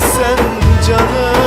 sen canım.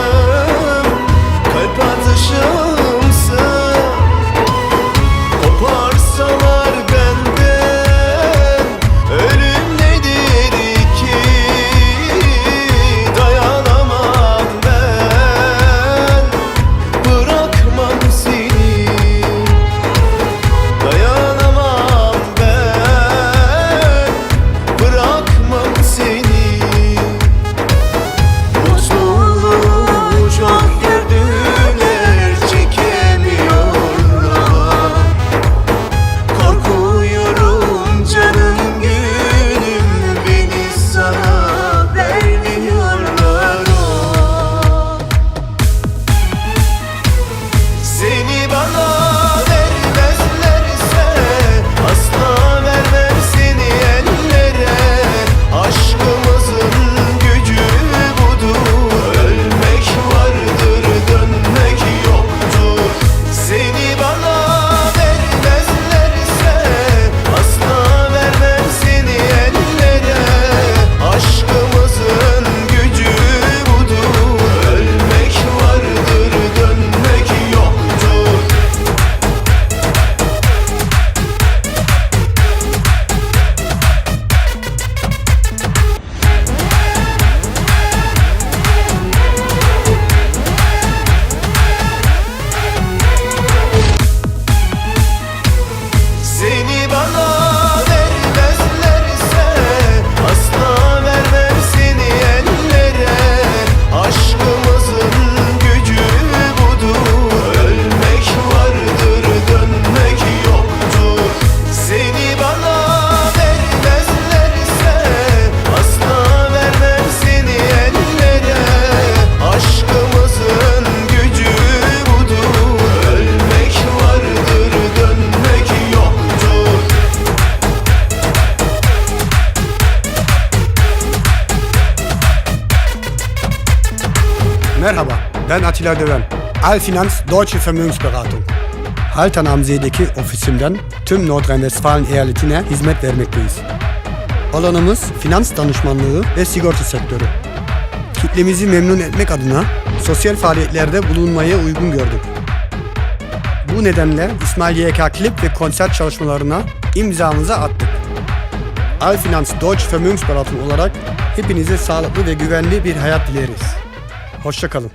Merhaba, ben Atilla Döven. Alfinanz Deutsche Vermögensberatung. Haltern am See'deki ofisimden tüm Nordrhein-Westfalen eyaletine hizmet vermekteyiz. Alanımız finans danışmanlığı ve sigorta sektörü. Kitlemizi memnun etmek adına sosyal faaliyetlerde bulunmayı uygun gördük. Bu nedenle İsmail YK klip ve konser çalışmalarına imzamızı attık. Alfinanz Deutsche Vermögensberatung olarak hepinize sağlıklı ve güvenli bir hayat dileriz. Hoşçakalın.